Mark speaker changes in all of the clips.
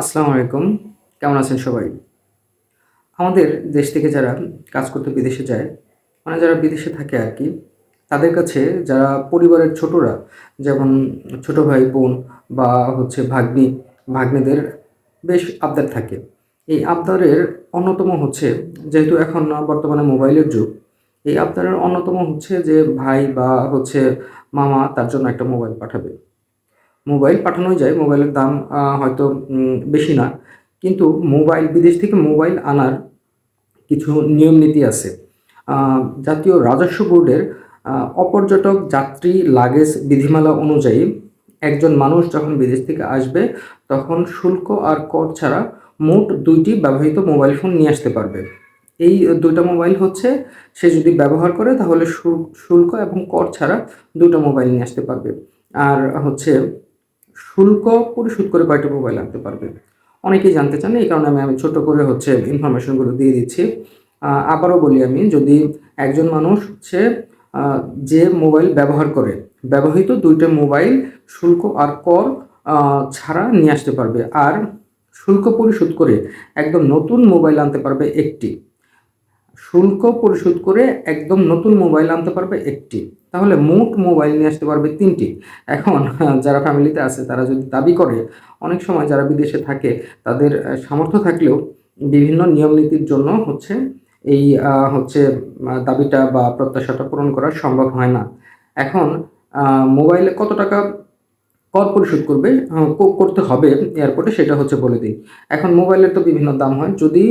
Speaker 1: আসসালামু আলাইকুম। কেমন আছেন সবাই? আমাদের দেশ থেকে যারা কাজ করতে বিদেশে যায় মানে যারা বিদেশে থাকে আর কি, তাদের কাছে যারা পরিবারের ছোটরা, যেমন ছোট ভাই, বোন বা হচ্ছে ভাগ্নি, ভাগ্নেদের বেশ আবদার থাকে। এই আবদারের অন্যতম হচ্ছে, যেহেতু এখন বর্তমানে মোবাইলের যুগ, এই আবদারের অন্যতম হচ্ছে যে ভাই বা হচ্ছে মামা তার জন্য একটা মোবাইল পাঠাবে। মোবাইল পাঠানোই যায়, মোবাইলের দাম হয়তো বেশি না। কিন্তু মোবাইল, বিদেশ থেকে মোবাইল আনার কিছু নিয়ম নীতি আছে। জাতীয় রাজস্ব বোর্ডের অপর্যটক যাত্রী লাগেজ বিধিমালা অনুযায়ী একজন মানুষ যখন বিদেশ থেকে আসবে, তখন শুল্ক আর কর ছাড়া মোট দুইটি ব্যবহৃত মোবাইল ফোন নিয়ে আসতে পারবে। এই দুইটা মোবাইল হচ্ছে, সে যদি ব্যবহার করে তাহলে শুল্ক এবং কর ছাড়া দুটো মোবাইল নিয়ে আসতে পারবে। আর হচ্ছে শুল্ক পরিশোধ করে কয়টা মোবাইল আনতে পারবে। অনেকেই জানতে চান, এই কারণে আমি আমি ছোট করে হচ্ছে ইনফরমেশনগুলো দিয়ে দিচ্ছি। আবারও বলি আমি, যদি একজন মানুষ হচ্ছে যে মোবাইল ব্যবহার করে, ব্যবহৃত দুইটা মোবাইল শুল্ক আর কর ছাড়া নিয়ে আসতে পারবে। আর শুল্ক পরিশোধ করে একদম নতুন মোবাইল আনতে পারবে একটি। শুল্ক পরিশোধ করে একদম নতুন মোবাইল আনতে পারবে একটি। তাহলে মোট মোবাইল নিয়ে আসতে পারবে তিনটি। এখন যারা ফ্যামিলিতে আছে, তারা যদি দাবি করে, অনেক সময় যারা বিদেশে থাকে, তাদের সামর্থ্য থাকলেও বিভিন্ন নিয়ম নীতির জন্য হচ্ছে এই হচ্ছে দাবিটা বা প্রত্যাশাটা পূরণ করা সম্ভব হয় না। এখন মোবাইলে কত টাকা কর পরিশোধ করবে করতে হবে এয়ারপোর্টে সেটা হচ্ছে বলে দিই। এখন মোবাইলের তো বিভিন্ন দাম হয়। যদি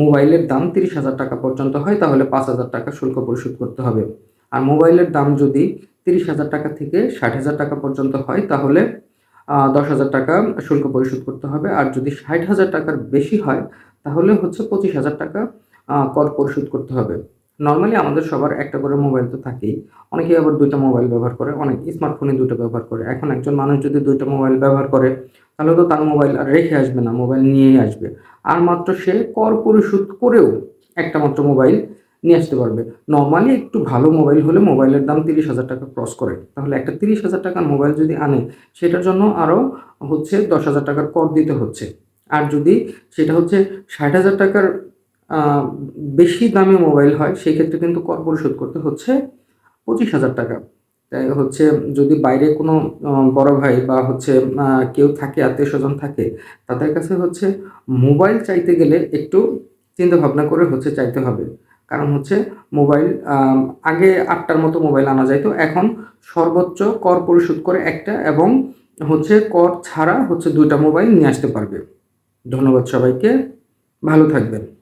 Speaker 1: মোবাইলের দাম তিরিশ হাজার টাকা পর্যন্ত হয়, তাহলে পাঁচ হাজার টাকা শুল্ক পরিশোধ করতে হবে। আর মোবাইলের দাম যদি তিরিশ হাজার টাকা থেকে ষাট হাজার টাকা পর্যন্ত হয়, তাহলে দশ হাজার টাকা শুল্ক পরিশোধ করতে হবে। আর যদি ষাট হাজার টাকার বেশি হয়, তাহলে হচ্ছে পঁচিশ হাজার টাকা কর পরিশোধ করতে হবে। নর্মালি আমাদের সবার একটা করে মোবাইল তো থাকেই। অনেকেই আবার দুইটা মোবাইল ব্যবহার করে, অনেক স্মার্টফোনে দুটো ব্যবহার করে। এখন একজন মানুষ যদি দুইটা মোবাইল ব্যবহার করে, তাহলে তো তার মোবাইল আর রেখে আসবে না, মোবাইল নিয়েই আসবে। আর মাত্র সে কর পরিশোধ করেও একটা মাত্র মোবাইল নিয়ে আসতে পারবে। নর্মালি একটু ভালো মোবাইল হলে মোবাইলের দাম তিরিশ হাজার টাকা ক্রস করে। তাহলে একটা তিরিশ হাজার টাকার মোবাইল যদি আনে, সেটার জন্য আরও হচ্ছে দশ হাজার টাকার কর দিতে হচ্ছে। আর যদি সেটা হচ্ছে ষাট হাজার টাকার বেশি দামে মোবাইল হয় সেই ক্ষেত্রে কিন্তু কর পরিশোধ করতে হচ্ছে পঁচিশ হাজার টাকা। তাই হচ্ছে যদি বাইরে কোনো বড় ভাই বা হচ্ছে কেউ থাকে আত্মীয় স্বজন থাকে, তাদের কাছে হচ্ছে মোবাইল চাইতে গেলে একটু চিন্তা ভাবনা করে হচ্ছে চাইতে হবে। কারণ হচ্ছে মোবাইল আগে আটটার মতো মোবাইল আনা যাইতো। এখন সর্বোচ্চ কর পরিশোধ করে একটা এবং হচ্ছে কর ছাড়া হচ্ছে দুইটা মোবাইল নিয়ে আসতে পারবে। ধন্যবাদ সবাইকে। ভালো থাকবেন।